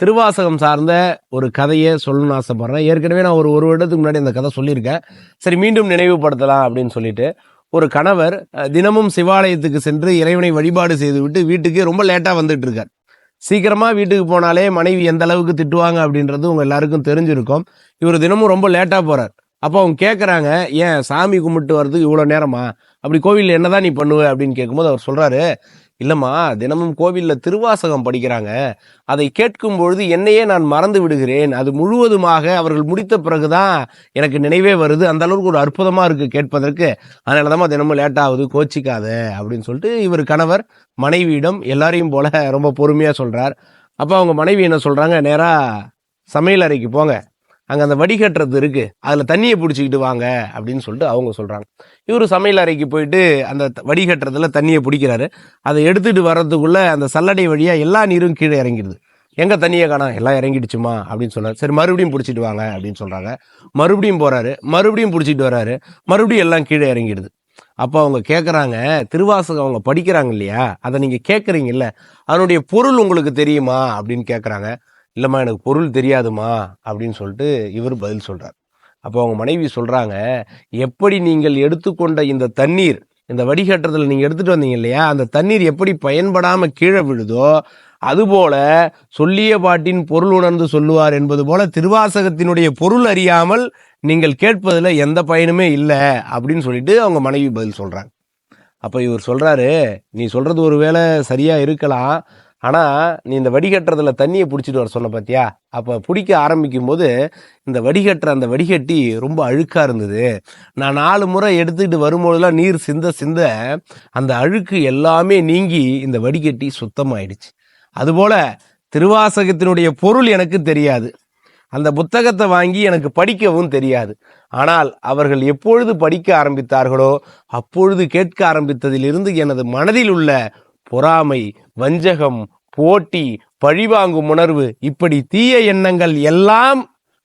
திருவாசகம் சார்ந்த ஒரு கதையை சொல்லணும்னு ஆசைப்படுறேன். ஏற்கனவே நான் ஒரு ஒரு வருடத்துக்கு முன்னாடி அந்த கதை சொல்லியிருக்கேன். சரி மீண்டும் நினைவுபடுத்தலாம் அப்படின்னு சொல்லிட்டு ஒரு கணவர் தினமும் சிவாலயத்துக்கு சென்று இறைவனை வழிபாடு செய்துவிட்டு வீட்டுக்கு ரொம்ப லேட்டாக வந்துட்டு இருக்கார். சீக்கிரமாக வீட்டுக்கு போனாலே மனைவி எந்த அளவுக்கு திட்டுவாங்க அப்படின்றது உங்கள் எல்லாருக்கும் தெரிஞ்சிருக்கும். இவர் தினமும் ரொம்ப லேட்டாக போகிறார் அப்போ அவங்க கேட்குறாங்க ஏன் சாமி கும்பிட்டு வர்றதுக்கு இவ்வளோ நேரமா? அப்படி கோவிலில் என்னதான் நீ பண்ணுவ? அப்படின்னு கேட்கும்போது அவர் சொல்கிறாரு இல்லைம்மா தினமும் கோவிலில் திருவாசகம் படிக்கிறாங்க. அதை கேட்கும் பொழுது என்னையே நான் மறந்து விடுகிறேன். அது முழுவதுமாக அவர்கள் முடித்த பிறகுதான் எனக்கு நினைவே வருது. அந்த அளவுக்கு ஒரு அற்புதமாக இருக்குது கேட்பதற்கு. அதனால தான் தினமும் லேட்டாகுது கோச்சிக்காத அப்படின்னு சொல்லிட்டு இவர் கணவர் மனைவியிடம் எல்லாரையும் போல ரொம்ப பொறுமையாக சொல்கிறார் அப்போ அவங்க மனைவி என்ன சொல்கிறாங்க நேராக சமையல் அறைக்கு போங்க. அங்கே அந்த வடிகட்டுறது இருக்குது அதில் தண்ணியை பிடிச்சிக்கிட்டு வாங்க அப்படின்னு சொல்லிட்டு அவங்க சொல்கிறாங்க இவரு சமையல் அறைக்கு போயிட்டு அந்த வடிகட்டுறதுல தண்ணியை பிடிக்கிறாரு. அதை எடுத்துகிட்டு வர்றதுக்குள்ளே அந்த சல்லடை வழியாக எல்லா நீரும் கீழே இறங்கிடுது. எங்கே தண்ணியை காணோம்? எல்லாம் இறங்கிடுச்சுமா? அப்படின்னு சொன்னார். சரி மறுபடியும் பிடிச்சிட்டு வாங்க அப்படின்னு சொல்கிறாங்க மறுபடியும் போகிறாரு மறுபடியும் பிடிச்சிட்டு வராரு மறுபடியும் எல்லாம் கீழே இறங்கிடுது. அப்போ அவங்க கேட்குறாங்க திருவாசகம் அவங்க படிக்கிறாங்க இல்லையா? அதை நீங்கள் கேட்குறீங்கல்ல அதனுடைய பொருள் உங்களுக்கு தெரியுமா? அப்படின்னு கேட்குறாங்க இல்லைம்மா எனக்கு பொருள் தெரியாதுமா அப்படின்னு சொல்லிட்டு இவர் பதில் சொல்கிறார் அப்போ அவங்க மனைவி சொல்கிறாங்க எப்படி நீங்கள் எடுத்துக்கொண்ட இந்த தண்ணீர் இந்த வடிகட்டுறதுல நீங்கள் எடுத்துகிட்டு வந்தீங்க இல்லையா? அந்த தண்ணீர் எப்படி பயன்படாமல் கீழே விழுதோ அதுபோல சொல்லிய பாட்டின் பொருள் உணர்ந்து சொல்லுவார் என்பது போல திருவாசகத்தினுடைய பொருள் அறியாமல் நீங்கள் கேட்பதில் எந்த பயனுமே இல்லை அப்படின்னு சொல்லிட்டு அவங்க மனைவி பதில் சொல்கிறாங்க அப்போ இவர் சொல்கிறாரு நீ சொல்கிறது ஒருவேளை சரியாக இருக்கலாம் ஆனால் நீ இந்த வடிகட்டுறதுல தண்ணியை பிடிச்சிட்டு வர சொன்ன பாத்தியா? அப்போ பிடிக்க ஆரம்பிக்கும் போது இந்த வடிகட்டுற அந்த வடிகட்டி ரொம்ப அழுக்காக இருந்தது. நான் நாலு முறை எடுத்துக்கிட்டு வரும்போதெல்லாம் நீர் சிந்த சிந்த அந்த அழுக்கு எல்லாமே நீங்கி இந்த வடிகட்டி சுத்தமாயிடுச்சு. அதுபோல் திருவாசகத்தினுடைய பொருள் எனக்கு தெரியாது. அந்த புத்தகத்தை வாங்கி எனக்கு படிக்கவும் தெரியாது. ஆனால் அவர்கள் எப்பொழுது படிக்க ஆரம்பித்தார்களோ அப்பொழுது கேட்க ஆரம்பித்ததிலிருந்து எனது மனதில் உள்ள பொறாமை வஞ்சகம் போட்டி பழிவாங்கும் உணர்வு இப்படி தீய எண்ணங்கள் எல்லாம்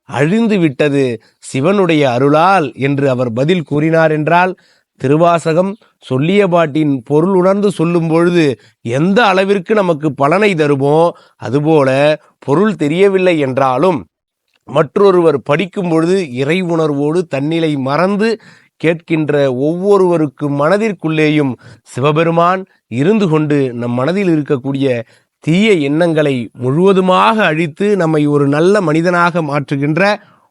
அழிந்து விட்டது சிவனுடைய அருளால் என்று அவர் பதில் கூறினார் என்றால் திருவாசகம் சொல்லிய பாட்டின் பொருள் உணர்ந்து சொல்லும் பொழுது எந்த அளவிற்கு நமக்கு பலனை தருமோ அதுபோல பொருள் தெரியவில்லை என்றாலும் மற்றொருவர் படிக்கும் பொழுது இறை உணர்வோடு தன்னிலை மறந்து கேட்கின்ற ஒவ்வொருவருக்கு மனதிற்குள்ளேயும் சிவபெருமான் இருந்து கொண்டு நம் மனதில் இருக்கக்கூடிய தீய எண்ணங்களை முழுவதுமாக அழித்து நம்மை ஒரு நல்ல மனிதனாக மாற்றுகின்ற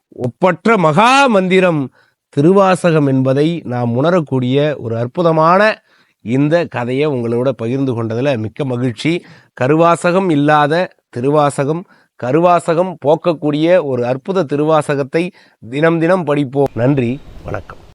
ஒப்பற்ற மகா மந்திரம் திருவாசகம் என்பதை நாம் உணரக்கூடிய ஒரு அற்புதமான இந்த கதையை உங்களோட பகிர்ந்து கொண்டதில் மிக்க மகிழ்ச்சி. கருவாசகம் இல்லாத திருவாசகம் கருவாசகம் போக்கக்கூடிய ஒரு அற்புத திருவாசகத்தை தினம் தினம் படிப்போம். நன்றி வணக்கம்.